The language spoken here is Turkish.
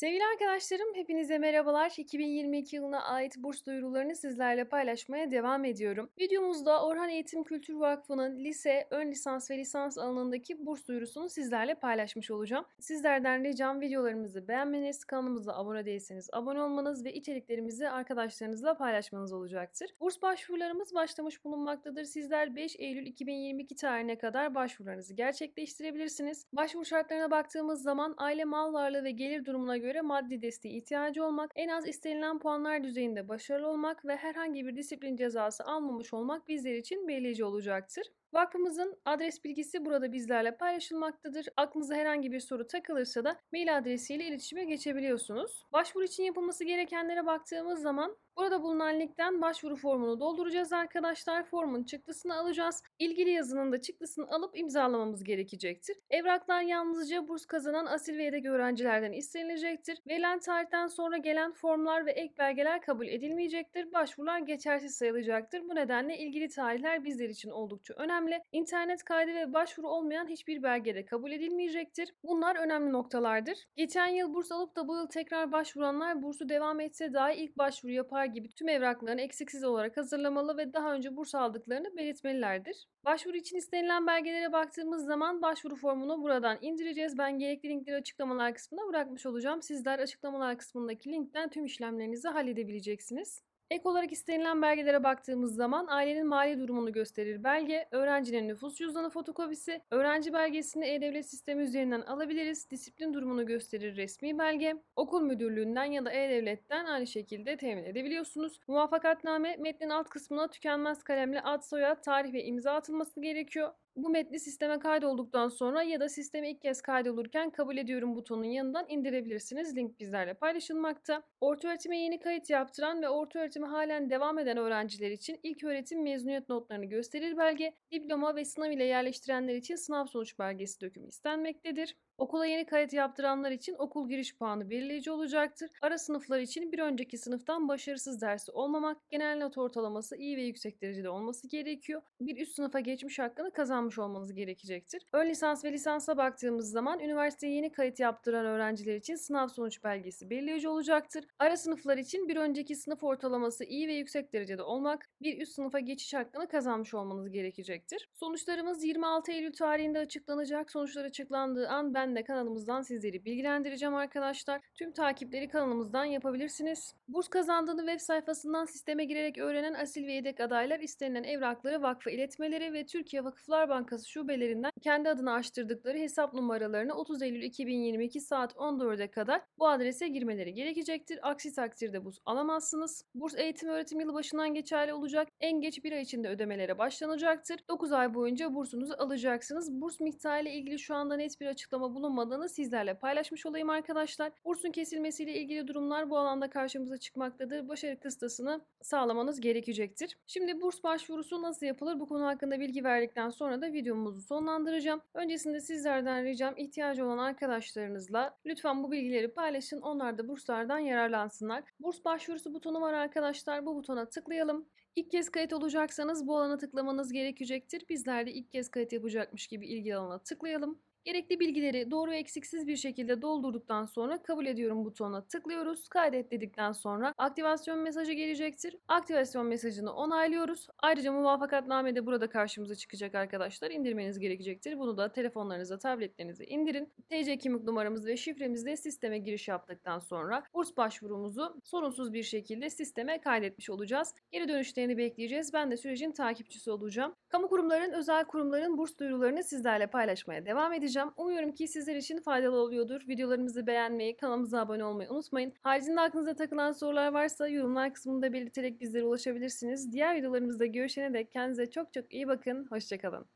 Sevgili arkadaşlarım, hepinize merhabalar. 2022 yılına ait burs duyurularını sizlerle paylaşmaya devam ediyorum. Videomuzda Orhan Eğitim Kültür Vakfı'nın lise, ön lisans ve lisans alanındaki burs duyurusunu sizlerle paylaşmış olacağım. Sizlerden ricam videolarımızı beğenmeniz, kanalımıza abone değilseniz abone olmanız ve içeriklerimizi arkadaşlarınızla paylaşmanız olacaktır. Burs başvurularımız başlamış bulunmaktadır. Sizler 5 Eylül 2022 tarihine kadar başvurularınızı gerçekleştirebilirsiniz. Başvuru şartlarına baktığımız zaman aile mal varlığı ve gelir durumuna göre maddi desteğe ihtiyacı olmak, en az istenilen puanlar düzeyinde başarılı olmak ve herhangi bir disiplin cezası almamış olmak bizler için belirleyici olacaktır. Vakfımızın adres bilgisi burada bizlerle paylaşılmaktadır. Aklınıza herhangi bir soru takılırsa da mail adresiyle iletişime geçebiliyorsunuz. Başvuru için yapılması gerekenlere baktığımız zaman Burada bulunan linkten başvuru formunu dolduracağız arkadaşlar. Formun çıktısını alacağız. İlgili yazının da çıktısını alıp imzalamamız gerekecektir. Evraklar yalnızca burs kazanan asil ve yedek öğrencilerden istenilecektir. Verilen tarihten sonra gelen formlar ve ek belgeler kabul edilmeyecektir. Başvurular geçersiz sayılacaktır. Bu nedenle ilgili tarihler bizler için oldukça önemli. İnternet kaydı ve başvuru olmayan hiçbir belge de kabul edilmeyecektir. Bunlar önemli noktalardır. Geçen yıl burs alıp da bu yıl tekrar başvuranlar bursu devam etse dahi ilk başvuru yapar gibi tüm evraklarını eksiksiz olarak hazırlamalı ve daha önce burs aldıklarını belirtmelilerdir. Başvuru için istenilen belgelere baktığımız zaman başvuru formunu buradan indireceğiz. Ben gerekli linkleri açıklamalar kısmına bırakmış olacağım. Sizler açıklamalar kısmındaki linkten tüm işlemlerinizi halledebileceksiniz. Ek olarak istenilen belgelere baktığımız zaman ailenin mali durumunu gösterir belge, öğrencinin nüfus cüzdanı fotokopisi, öğrenci belgesini e-devlet sistemi üzerinden alabiliriz, disiplin durumunu gösterir resmi belge, okul müdürlüğünden ya da e-devletten aynı şekilde temin edebiliyorsunuz. Muvaffakatname metnin alt kısmına tükenmez kalemle ad, soyad, tarih ve imza atılması gerekiyor. Bu metni sisteme kaydolduktan sonra ya da sisteme ilk kez kaydolurken kabul ediyorum butonun yanından indirebilirsiniz. Link bizlerle paylaşılmakta. Orta öğretime yeni kayıt yaptıran ve orta öğretime halen devam eden öğrenciler için ilk öğretim mezuniyet notlarını gösterir belge, diploma ve sınav ile yerleştirenler için sınav sonuç belgesi dökümü istenmektedir. Okula yeni kayıt yaptıranlar için okul giriş puanı belirleyici olacaktır. Ara sınıflar için bir önceki sınıftan başarısız dersi olmamak, genel not ortalaması iyi ve yüksek derecede olması gerekiyor. Bir üst sınıfa geçmiş hakkını kazanmış olmanız gerekecektir. Ön lisans ve lisansa baktığımız zaman üniversiteye yeni kayıt yaptıran öğrenciler için sınav sonuç belgesi belirleyici olacaktır. Ara sınıflar için bir önceki sınıf ortalaması iyi ve yüksek derecede olmak, bir üst sınıfa geçiş hakkını kazanmış olmanız gerekecektir. Sonuçlarımız 26 Eylül tarihinde açıklanacak. Sonuçlar açıklandığı an ben de kanalımızdan sizleri bilgilendireceğim arkadaşlar. Tüm takipleri kanalımızdan yapabilirsiniz. Burs kazandığını web sayfasından sisteme girerek öğrenen asil ve yedek adaylar istenilen evrakları vakfa iletmeleri ve Türkiye Vakıflar Bankası şubelerinden kendi adına açtırdıkları hesap numaralarını 30 Eylül 2022 saat 14'e kadar bu adrese girmeleri gerekecektir. Aksi takdirde burs alamazsınız. Burs eğitim öğretim yılı başından geçerli olacak. En geç bir ay içinde ödemelere başlanacaktır. 9 ay boyunca bursunuzu alacaksınız. Burs miktarı ile ilgili şu anda net bir açıklama bulunmadığını sizlerle paylaşmış olayım arkadaşlar. Bursun kesilmesiyle ilgili durumlar bu alanda karşımıza çıkmaktadır. Başarı kıstasını sağlamanız gerekecektir. Şimdi burs başvurusu nasıl yapılır bu konu hakkında bilgi verdikten sonra da videomuzu sonlandıracağım. Öncesinde sizlerden ricam ihtiyacı olan arkadaşlarınızla lütfen bu bilgileri paylaşın. Onlar da burslardan yararlansınlar. Burs başvurusu butonu var arkadaşlar. Bu butona tıklayalım. İlk kez kayıt olacaksanız bu alana tıklamanız gerekecektir. Bizler de ilk kez kayıt yapacakmış gibi ilgili alana tıklayalım. Gerekli bilgileri doğru ve eksiksiz bir şekilde doldurduktan sonra kabul ediyorum butonuna tıklıyoruz. Kaydet dedikten sonra aktivasyon mesajı gelecektir. Aktivasyon mesajını onaylıyoruz. Ayrıca muvaffakatname de burada karşımıza çıkacak arkadaşlar. İndirmeniz gerekecektir. Bunu da telefonlarınıza, tabletlerinize indirin. TC kimlik numaramız ve şifremizle sisteme giriş yaptıktan sonra burs başvurumuzu sorunsuz bir şekilde sisteme kaydetmiş olacağız. Geri dönüşlerini bekleyeceğiz. Ben de sürecin takipçisi olacağım. Kamu kurumların, özel kurumların burs duyurularını sizlerle paylaşmaya devam edeceğim edeceğim. Umuyorum ki sizler için faydalı oluyordur. Videolarımızı beğenmeyi, kanalımıza abone olmayı unutmayın. Haricinde aklınıza takılan sorular varsa yorumlar kısmında belirterek bizlere ulaşabilirsiniz. Diğer videolarımızda görüşene dek kendinize çok çok iyi bakın. Hoşçakalın.